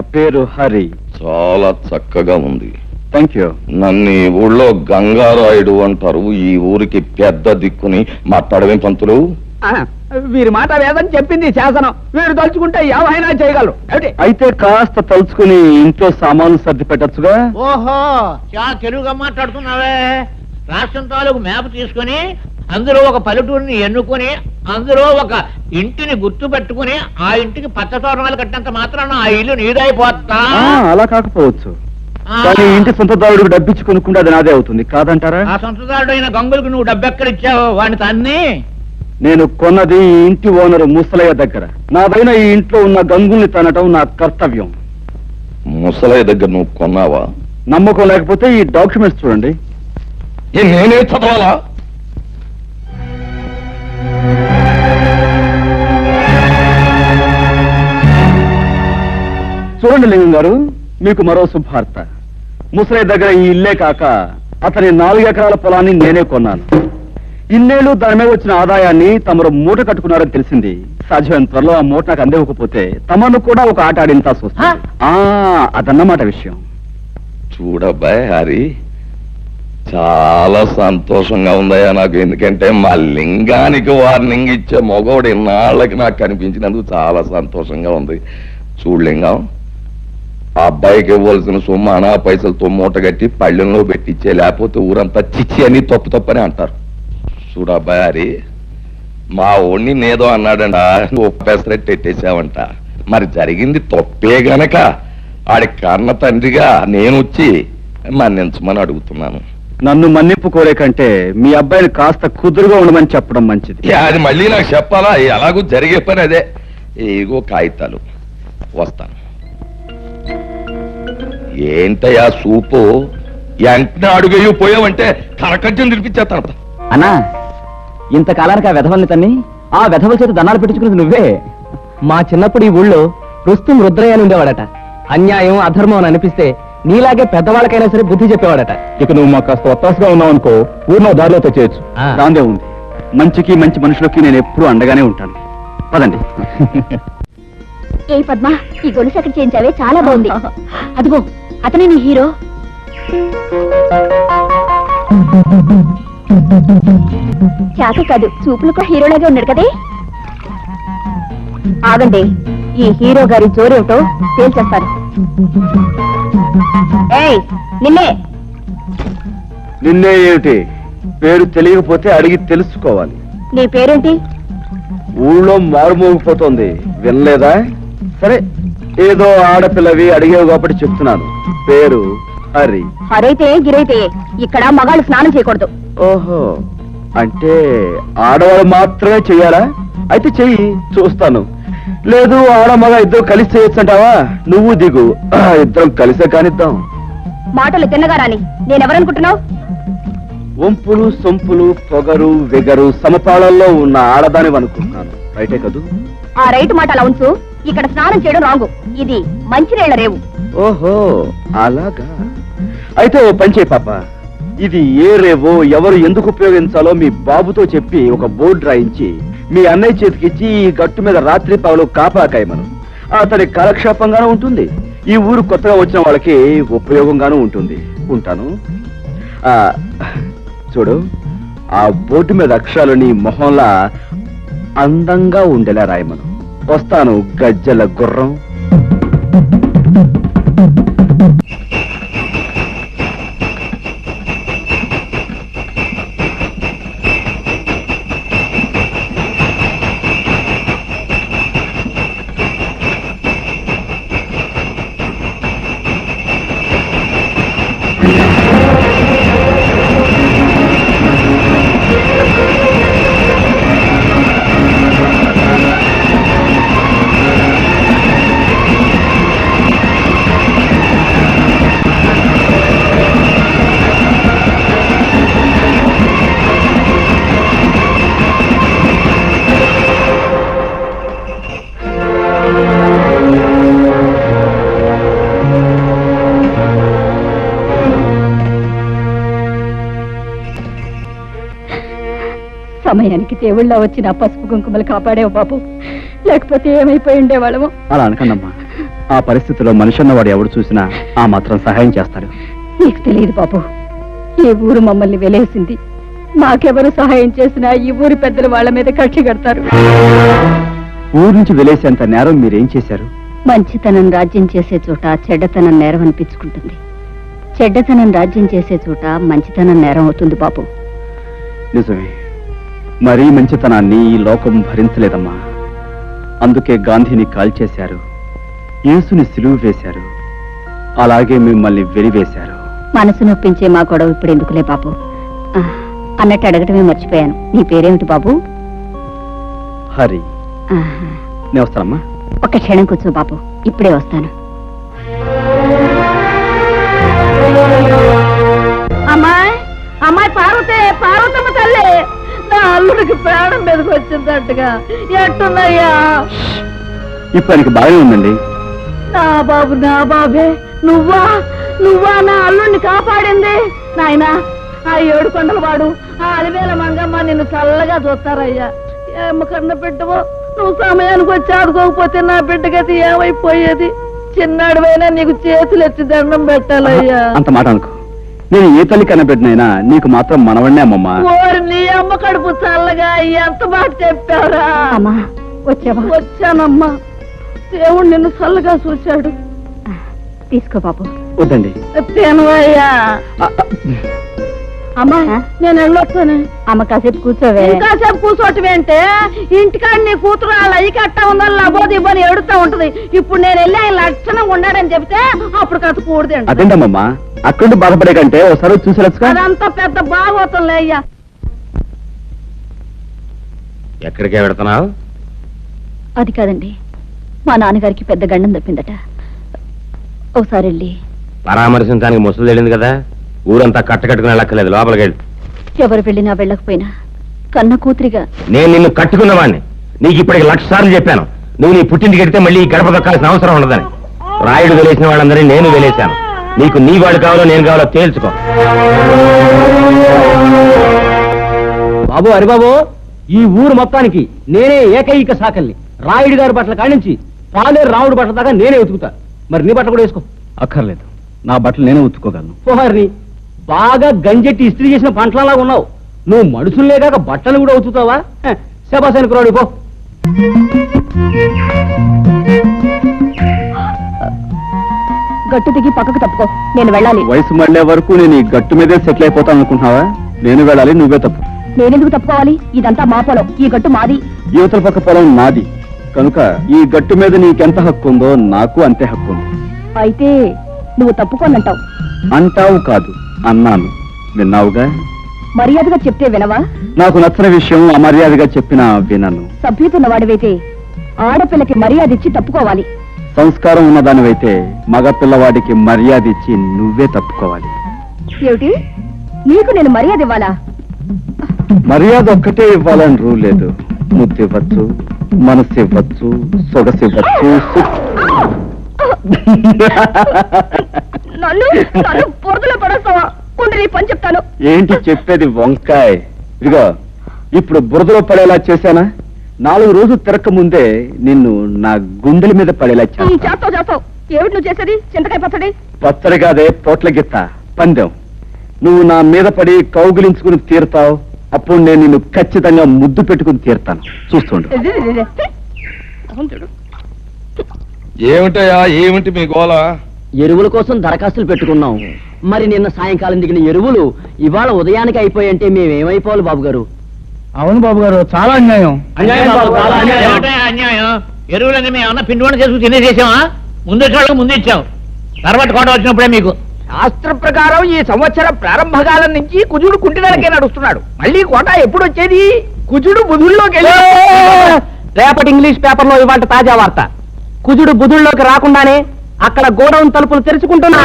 పేరు హరి. చాలా చక్కగా ఉంది. థ్యాంక్ యూ నన్ను ఈ ఊళ్ళో గంగారాయుడు అంటారు. ఈ ఊరికి పెద్ద దిక్కుని మాట్లాడమే పంతులు? వీరి మాట వేదని చెప్పింది శాసనం. వీరు తలుచుకుంటే ఏమైనా చేయగలరు. అయితే కాస్త తలుచుకుని ఇంట్లో సామాన్లు సర్ది పెట్టచ్చుగా? ఓహో చాలా తెలుగుగా మాట్లాడుతున్నావే. రాష్ట్రం తాలూకు మ్యాప్ తీసుకొని అందులో ఒక పల్లెటూరిని ఎన్నుకొని అందులో ఒక ఇంటిని గుర్తు పెట్టుకుని ఆ ఇంటికి పచ్చ తోరణాలు కట్టినంత మాత్రాన ఆ ఇల్లు నీదైపోతా. ఆ, అలా కాకపోవచ్చు. కానీ ఇంటి సొంతదారుడికి డబ్బిచ్చి కొనుక్కుంటే అది నాదే అవుతుంది కాదంటారా? ఆ సొంతదారుడైన గంగులకు నువ్వు డబ్బెక్కడిచ్చావు వాడిని తన్ని? నేను కొన్నది ఈ ఇంటి ఓనరు ముసలయ్య దగ్గర. నాదైన ఈ ఇంట్లో ఉన్న గంగుల్ని తనటం నా కర్తవ్యం. ముసలయ్య దగ్గర నువ్వు కొన్నావా? నమ్మకం లేకపోతే ఈ డాక్యుమెంట్స్ చూడండి. ఏ నేనే చదవాలా? చూడండి లింగం గారు మీకు మరో శుభార్త ముసలయ్య దగ్గర ఈ ఇల్లే కాక అతని నాలుగు ఎకరాల పొలాన్ని నేనే కొన్నాను. ఇన్నేళ్ళు దాని మీద వచ్చిన ఆదాయాన్ని తమరు మూట కట్టుకున్నారని తెలిసింది. సాధ్యమైన త్వరలో ఆ మూట నాకు అందివ్వకపోతే తమను కూడా ఒక ఆట ఆడించాల్సి వస్తుంది ఆ, అదన్నమాట విషయం. చూడబ్బాయ్ హరి. చాలా సంతోషంగా ఉందయ్యా నాకు. ఎందుకంటే మా లింగానికి వార్నింగ్ ఇచ్చే మగవాడు ఇన్నాళ్ళకి నాకు కనిపించినందుకు చాలా సంతోషంగా ఉంది. చూడు లింగం. ఆ అబ్బాయికి ఇవ్వాల్సిన సొమ్ము అనా పైసలతో మూట కట్టి పళ్ళెంలో పెట్టిచ్చే లేకపోతే ఊరంతా చిచ్చి అని తప్పు తప్పని అంటారు. చూడు అబ్బాయి హరి మా ఓణ్ణి నేదో అన్నాడంట పెసరెట్ ఎట్టేసావంట మరి జరిగింది తప్పే గనక. ఆడి కన్న తండ్రిగా నేను వచ్చి మన్నించమని అడుగుతున్నాను. నన్ను మన్నింపు కోరే కంటే మీ అబ్బాయిని కాస్త కుదురుగా ఉండమని చెప్పడం మంచిది. అది మళ్ళీ నాకు చెప్పాలా? ఎలాగూ జరిగే పని అదే. ఏగో కాగితాలు. వస్తాను. ఏంటయ్యా సూపు? వెంటనే అడుగయ్యూ పోయావంటే కరకజ్జం తినిపించేస్తాను అన్నా ఇంతకాలానికి ఆ వెధవల్ని తన్ని ఆ వెధవల చేత దండాలు పెట్టించుకున్నది నువ్వే. మా చిన్నప్పుడు ఈ ఊళ్ళో రుస్తుం రుద్రయ్య అని ఉండేవాడట. అన్యాయం అధర్మం అని అనిపిస్తే నీలాగే పెద్దవాళ్ళకైనా సరే బుద్ధి చెప్పేవాడట. ఇక నువ్వు మాకు కాస్త ఒత్తాసుగా ఉన్నావు అనుకో ఊరిలో దారిలో తెచ్చేయచ్చు. దాందే ఉంది. మంచికి మంచి మనుషులకి నేను ఎప్పుడూ అండగానే ఉంటాను. పదండి. ఏ పద్మ ఈ గొలుసు ఎక్కడ చేయించావే? చాలా బాగుంది. అదిగో అతనే నీ హీరో? చాక కాదు చూపులకు హీరోలాగే ఉన్నాడు కదే? ఆగండి ఈ హీరో గారి జోరేమిటో తేల్చేస్తాను. ఏయ్ నిన్నే! నిన్నే ఏమిటి? పేరు తెలియకపోతే అడిగి తెలుసుకోవాలి. నీ పేరేంటి? ఊళ్ళో మారుమోగిపోతోంది. వినలేదా? సరే ఏదో ఆడపిల్లవి అడిగేవు కాబట్టి చెప్తున్నాను. పేరు హరి. హరైతే గిరైతే ఇక్కడ మగాళ్ళు స్నానం చేయకూడదు. ఓహో అంటే ఆడవాళ్ళు మాత్రమే చెయ్యాలా అయితే చెయ్యి చూస్తాను. లేదు ఆడ మగ ఇద్దరు కలిసి చేయొచ్చు అంటావా నువ్వు దిగు. ఆ, ఇద్దరం కలిసే కానిద్దాం. మాటలు తిన్నగా రాని నేనెవరనుకుంటున్నావు? వంపులు సొంపులు పొగరు వెగరు సమపాళల్లో ఉన్న ఆడదాని అనుకుంటున్నాను రైటే కదూ? ఆ రైతు మాట అలా ఉంచు. ఇక్కడ స్నానం చేయడం రాంగు. ఇది మంచినీళ్ళ రేవు. ఓహో అలాగా. అయితే ఓ పని చేయి పాప. ఇది ఏ రేవో ఎవరు ఎందుకు ఉపయోగించాలో మీ బాబుతో చెప్పి ఒక బోర్డు రాయించి మీ అన్నయ్య చేతికిచ్చి ఈ గట్టు మీద రాత్రి పగలు కాపాకాయమను. అతని కాలక్షేపంగానూ ఉంటుంది. ఈ ఊరు కొత్తగా వచ్చిన వాళ్ళకి ఉపయోగంగానూ ఉంటుంది. ఉంటాను. ఆ చూడు ఆ బోర్డు మీద అక్షరాలు నీ మొహంలా అందంగా ఉండేలా రాయమను. వస్తాను గజ్జల గుర్రం. సమయానికి దేవుళ్ళ వచ్చి నా పసుపు కుంకుమలు కాపాడేవు బాబు. లేకపోతే ఏమైపోయి ఉండేవాళ్ళము? అలా అనకండమ్మా. ఆ పరిస్థితిలో మనిషి అన్నవాడు ఎవడు చూసినా ఆ మాత్రం సహాయం చేస్తాడు. నీకు తెలియదు బాబు. ఈ ఊరు మమ్మల్ని వెలేసింది. మాకెవరు సహాయం చేసినా ఈ ఊరి పెద్దలు వాళ్ళ మీద కక్షి కడతారు. ఊరు నుంచి వెలేసేంత నేరం మీరేం చేశారు? మంచితనం రాజ్యం చేసే చోట చెడ్డతనం నేరం అనిపించుకుంటుంది. చెడ్డతనం రాజ్యం చేసే చోట మంచితనం నేరం అవుతుంది బాబు. నిజమే. మరీ మంచితనాన్ని ఈ లోకం భరించలేదమ్మా. అందుకే గాంధీని కాల్చేశారు. యేసుని సిలువు వేశారు. అలాగే మిమ్మల్ని వెలివేశారు. మనసు నొప్పించే మా గొడవ ఇప్పుడు ఎందుకులే బాబు? ఆ, అన్నట్టు అడగటమే మర్చిపోయాను. నీ పేరేమిటి బాబు? హరి. ఆహా. నేను వస్తానమ్మా. ఒక్క క్షణం కూర్చో బాబు. ఇప్పుడే వస్తాను. అమ్మాయి అమ్మాయి పార్వతే! అల్లుడికి ప్రాణం మీదకి వచ్చిందట్టుగా ఎట్టున్నాయ్యా? ఇప్పుడు ఆయనకి బాగానే ఉందండి. నా బాబు నా బాబే నువ్వా? నువ్వా నా అల్లుడిని కాపాడింది? నాయనా ఆ ఏడు కొండల వాడు ఆ అలివేల మంగమ్మ నిన్ను చల్లగా చూస్తారయ్యా. ఏమ కన్న బిడ్డవో నువ్వు సమయానికి వచ్చి ఆడుకోకపోతే నా బిడ్డ గతి ఏమైపోయేది? చిన్నాడువైనా నీకు చేతులు ఎత్తి దండం పెట్టాలయ్యా. అంత మాట అనుకో. నేను ఏ తల్లి కనబెట్టినైనా నీకు మాత్రం మనవన్నే అమ్మమ్మా. ఓరి నీ అమ్మ కడుపు చల్లగా ఎంత మాట చెప్పావురా? అమ్మా వచ్చావా? వచ్చానమ్మా. దేవుడు నిన్ను చల్లగా చూశాడు. తీసుకో బాబు. వద్దండి. తినవయ్యా. అమ్మా నేను వెళ్ళొస్తాను. అమ్మ కాసేపు కూర్చోవే. కాసేపు కూర్చోటం ఏంటే ఇంటికాడ నీ కూతురు వాళ్ళ అయ్యి కట్టా ఉందని లబోది ఇవ్వని ఎడుతా ఉంటది. ఇప్పుడు నేను వెళ్ళి ఆయన లక్షణంగా ఉన్నాడని చెప్తే అప్పుడు కథ కూడదండి అదేంటమ్మమ్మా అక్కడి బాధపడే కంటే ఒకసారి చూసిరచ్చుగా అదంతా పెద్ద బాగోతుందిలే అయ్యా. ఎక్కడికే పెడుతున్నావు అది కాదండి. మా నాన్నగారికి పెద్ద గండం తప్పిందట. ఒకసారి వెళ్ళి. పరామర్శించడానికి ముసలు తెలియదు కదా? ఊరంతా కట్టకట్టుకుని వెళ్ళక్కర్లేదు. లోపలికి వెళ్ళి. ఎవరు వెళ్ళినా వెళ్ళకపోయినా కన్న కూతురిగా నేను నిన్ను కట్టుకున్నవాడిని నీకు ఇప్పటికి లక్ష సార్లు చెప్పాను. నువ్వు నీ పుట్టింటికి వెడితే మళ్ళీ ఈ గడప దొక్కాల్సిన అవసరం ఉండదని. రాయుడు వెలేసిన వాళ్ళందరినీ నేను వెలేశాను. నీకు నీ వాడు కావాలో నేను కావాలో తేల్చుకో. బాబు హరిబాబు ఈ ఊరు మొత్తానికి నేనే ఏకైక సాకల్ని. రాయుడు గారి బట్టల కాడించి పాలేరు రాముడు బట్టల దాకా నేనే ఉతుకుతా. మరి నీ బట్టలు కూడా వేసుకో. అక్కర్లేదు. నా బట్టలు నేనే ఉత్తుకోగలను పోహారిని బాగా గంజెట్టి ఇస్త్రీ చేసిన పంటలలా ఉన్నావు. నువ్వు మనుషుల్లే కాక బట్టలు కూడా ఉతుకుతావా? హ, శబాసానికి రాడు పో. గట్టు దిగి పక్కకు తప్పుకో. నేను వెళ్ళాలి. వయసు మళ్ళే వరకు నేను ఈ గట్టు మీదే సెటిల్ అయిపోతాను అనుకుంటున్నావా? నేను వెళ్ళాలి నువ్వే తప్పు. నేనెందుకు తప్పుకోవాలి? ఇదంతా మా పొలం. ఈ గట్టు మాది. యువతల పక్క పొలం నాది. కనుక ఈ గట్టు మీద నీకెంత హక్కు ఉందో నాకు అంతే హక్కు ఉంది అయితే నువ్వు తప్పుకోనంటావు. అంటావు కాదు. అన్నాను. విన్నావుగా? మర్యాదగా చెప్తే వినవా? నాకు నచ్చని విషయం అమర్యాదగా చెప్పినా వినను. సభ్యుతున్న వాడివైతే ఆడపిల్లకి మర్యాద ఇచ్చి తప్పుకోవాలి. సంస్కారం ఉన్నదానివైతే మగ పిల్లవాడికి మర్యాద ఇచ్చి నువ్వే తప్పుకోవాలి. ఏమిటి? నీకు నేను మర్యాద ఇవ్వాలా? మర్యాద ఒక్కటే ఇవ్వాలని రూల్ లేదు. ముద్దు ఇవ్వచ్చు మనసు ఇవ్వచ్చు సొగసు ఇవ్వచ్చు నన్ను నన్ను బురదలో పడేస్తావా? ఉండి నీ పని చెప్తాను. ఏంటి చెప్పేది వంకాయ్? ఇదిగో ఇప్పుడు బురదలో పడేలా చేశానా? నాలుగు రోజులు తిరక్క ముందే నిన్ను నా గుండెల మీద పడేలా చేస్తావు చేస్తావు. ఏమిటి నువ్వు చేసేది? చింతకాయ పచ్చడి? పచ్చడి కాదే పోట్ల గిత్త. పందెం. నువ్వు నా మీద పడి కౌగిలించుకుని తీరుతావు. అప్పుడు నేను నిన్ను ఖచ్చితంగా ముద్దు పెట్టుకుని తీరుతాను. చూస్తుండు. ఏమిటయా ఏమిటి మీ గోల? ఎరువుల కోసం దరఖాస్తులు పెట్టుకున్నాం. మరి నిన్న సాయంకాలం దిగిన ఎరువులు ఇవాళ ఉదయానికి అయిపోయంటే మేమేమైపోవాలి బాబు గారు అవును బాబు గారు చాలా అన్యాయం. అన్యాయం? ఎరువులన్నీ మేము ఏమన్నా పిండి వంట చేసుకుని తినేసేసామా ముందు వచ్చే వాళ్ళకి ముందు ఇచ్చాం తర్వాత కోట వచ్చినప్పుడే మీకు. శాస్త్ర ప్రకారం ఈ సంవత్సరం ప్రారంభకాలం నుంచి కుజుడు కుంటినరకే నడుస్తున్నాడు. మళ్ళీ కోట ఎప్పుడు వచ్చేది? కుజుడు బుధుల్లోకి వెళ్ళి రేపటి ఇంగ్లీష్ పేపర్లో ఇవాళ తాజా వార్త. కుజుడు బుధుల్లోకి రాకుండానే అక్కడ గోడౌన్ తలుపులు తెరుచుకుంటున్నా